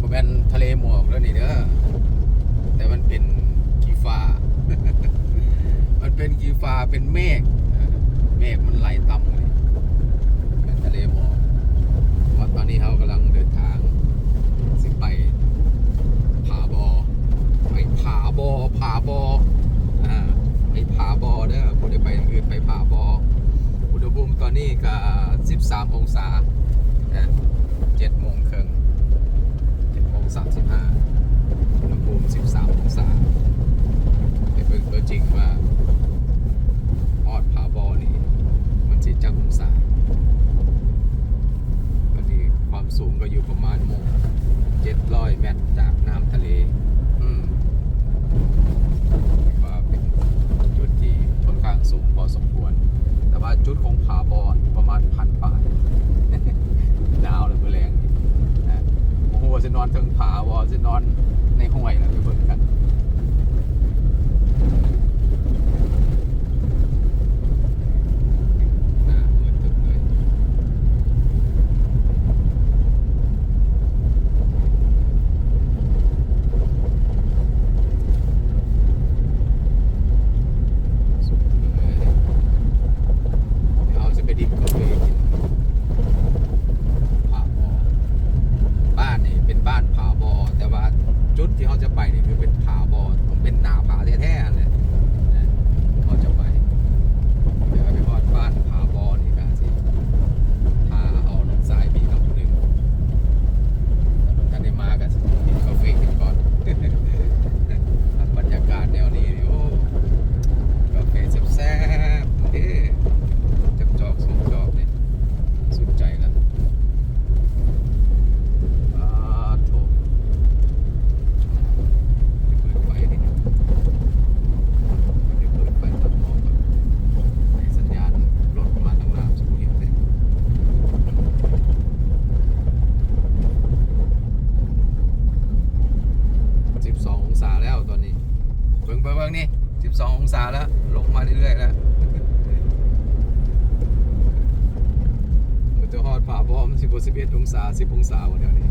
บ่แมนทะเลหมอกแล้วนี่เด้อแต่มันเป็นกีฟ้า มันเป็นกีฟ้าเป็นเมฆเมฆมันไหลต่ำเลยป็นทะเลหมอกว่าตอนนี้เขากำลังเดินทางสิไปผาบอไปผาบอผาบออ่าไปผาบอเด้อผมจะไปอื่นไปผาบออุณหภูมิตอนนี้ก็13 องศาเจ็ดโมงครึ่ง 35อุณหภูมิ 13 องศาไปเบิ่งตัวจริงว่า นอนเทิงผาวอจะนอนในห้วยแล้วไปเบิ่งกัน บิ่งเบิ่งนี่ 12 องศาแล้ว ลงมาเรื่อยๆแล้วมันจะฮอดผ่าบอม 11 11 องศา 10 องศาวันเดียวนี้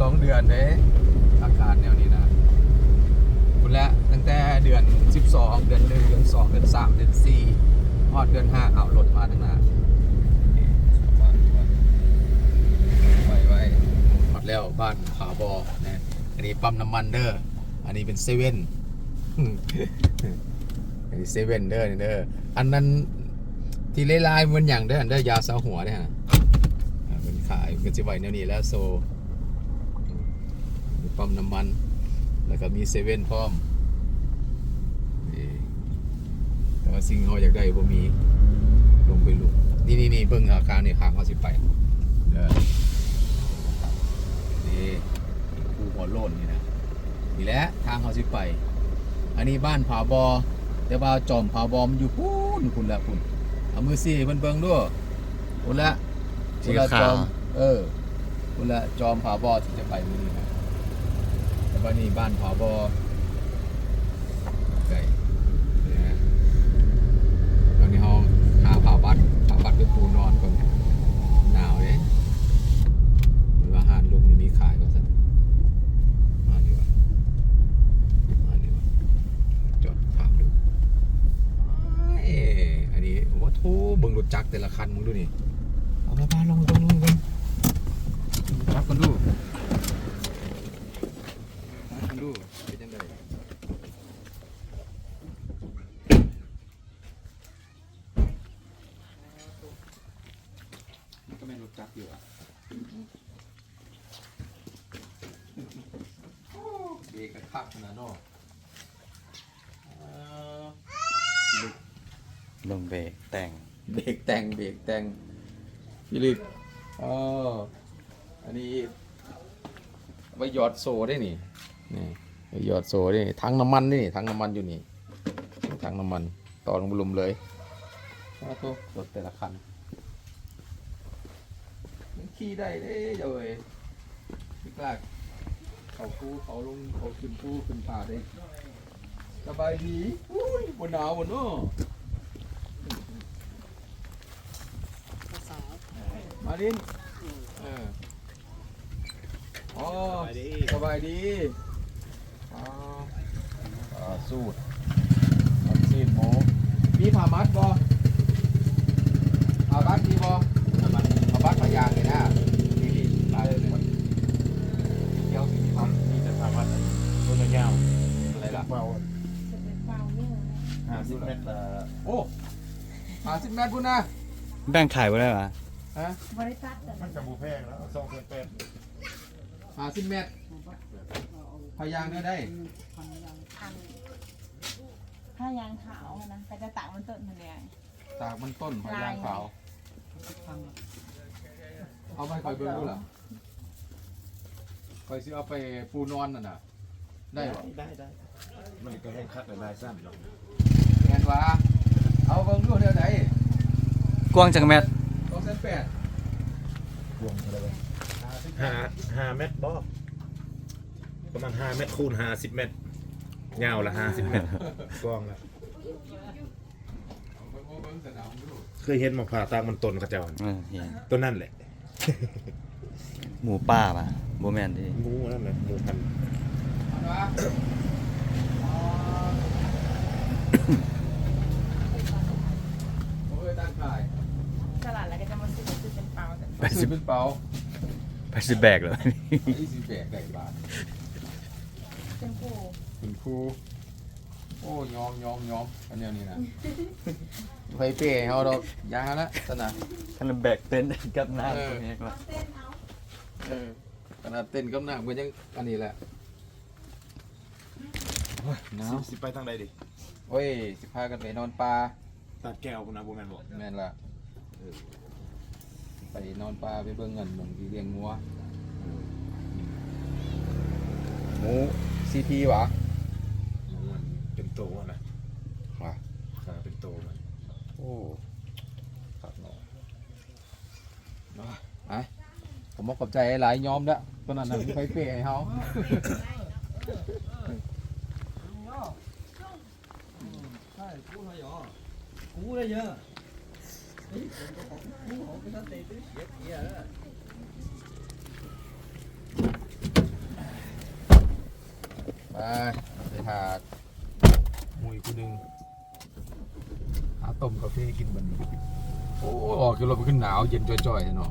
สองเดือนเด้อาการแนวนี้นะคุณและตั้งแต่เดือน 12 เดือนหนึ่งเดือนสองเดือนสามเดือนสี่ฮอดเดือนห้าเอารถมาตั้งนานไว้ไว้หมดแล้วบ้านขาบอนะอันนี้ปั๊มน้ำมันเด้ออันนี้เป็นเซเว่นอันนี้เซเว่นเด้อเด้ออันนั้นที่เลไลมันอย่างเด้ออันเด้อยาสาหัวเนี่ยฮะเป็นขายเป็นจิไวแนวนี้แล้วโซ มีปั๊มน้ำมัน แล้วก็มีเซเว่นพร้อมนี่แต่ว่าสิ่งที่เราอยากได้บ่มีลงไปลุกนี่นี่นี่เบิ่งอาการนี่ข้างเขาสิไปเด้อนี่คูหัวโล้นนี่นะนี่แหละทางเขาสิไป อันนี้บ้านผาบอแต่ว่าจอมผาบอมนอยู่พูนคุณละคุณเอามือซี่เพิ่นเบิ่งด้วยคุณละคุณละจอมเออคุณละจอมผาบอที่จะไปมื้อนี้นะ แต่ว่านี่บ้านผาบอไก่นะตอนนี้เฮาหาผาบัดผาบัดไปปูนอนก่อนหนาวเด้หรือว่าหารลุงนี่มีขายบ่ซั่นมาดีกว่าอันนี้วะจอดถามดูเอ้อันนี้วัตถุเบิ่งรถจักรแต่ละคันมึงดูนี่เอาไปๆลงลงลงกันจับกันดูจับกันดูเป็นยังไงมัน ก็ไม่นรถจักรอยู่อะเบรกกระทักขนาดเนอะเอ่อลงเบรกแต่งเบรกแต่งเบรกแต่งฟิลิปอ๋ออันนี้ไว้หยอดโซ่ได้นี่นี่ไว้หยอดโซ่ได้นี่ถังน้ำมันนี่ถังน้ำมันอยู่นี่ถังน้ำมันต่อลงบลุมเลยว่าตัวรถแต่ละคันมัน ขี่ได้เด้เจ้าเอ้ยพี่กล้าเขาคูเขาลงเขาขึ้นภูขึ้นป่าได้สบายดีอุ้ยบนหนาวบนเนาะมาดินเอออ๋อสบายดีอ๋ออ่าสูตรวัคซีนหมูมีผ่ามัดบ่ผ่ามัดมีบ่ผ่ามัดผ่ามัดผ่ายางเลยนะนี่นี่ตายเลยเนี่ยเกี่ยวมีผ่า มีแต่ถามว่าตัวยาวอะไรล่ะเบาจะเป็นเปล่าเนี่ยห้าสิบเมตรละโอ้ห้าสิบเมตรพุ่นนะแบ่งขายไว้ได้ปะฮะบริษัทแต่มันกับบูแพงแล้วสองเซนแปดห้าสิบเมตรผ่ายางเนี่ยได้พันถ้ายางขาวอะนะแต่จะต่างมันต้นมันเนี่ยตากมันต้นผ่ายางขาว เอาไปคอยเบิ่งดูล่ะ คอยสิเอาไปปูนอนน่ะน่ะ ได้บ่ได้ได้ มันก็ให้คัดหลายๆสั้นหรอกแม่นว่าเอาเบิ่งดูเดี๋ยวไหนกว้างจังแมตรต้องเส้นแปดรวมอะไรไปห้าห้าเมตรบ่ประมาณห้าเมตรคูณห้าสิบเมตรยาวละห้าสิบเมตรกว้างละเอาเบิ่งเอาเบิ่งสนามดูเคยเห็นหมอกผ่าตางมันต้นกระเจ้าเออเห็นต้นนั่นแหละ หมูป่าปะโบแมนดิงูนั่นแหละงูพันธุ์เอาวะอ๋อโอ้ยตั้งขายตลาดแล้วก็จะมาซื้อซื้อเป็นเปล่าแต่ไปสิเป็นเป๋าไปสิแบกเลยยี่สิบแปดได้บาทเป็นผู้คุณครูโอ้ยอมยอมยอมอันเนี้ยนี่นะไปเป้ให้เขาดอกยาละสนะท่านแบกเต็นท์กับน้ำเออตรงนี้ว่ะ เออขนาดเต้นกำนังก็ยังอันนี้แหละโอ้ยหนาวสิไปทางใดดิ โอ้ยสิพากันไปนอนป่าตัดแก้วคุณนะบูแมนบอกแม่นละเออไปนอนป่าไปเบิ่งเงินหมองที่เลี้ยงงัวหมูซีพีวะงูมันเป็นโตอะนะว่ะขาเป็นโตมันโอ้ บอกกับใจหลายยอมแล้วตอนนั้นนะมีไฟเปย์ให้เขาใช่กูเลยเหรอกูเยเขอยเสีไปไปถาดมวยกูหนึ่งอาต้มกาแฟกินบันนี้ โอ้ออกจากรถไปขึ้นหนาวเย็นจ่อยๆเนาะ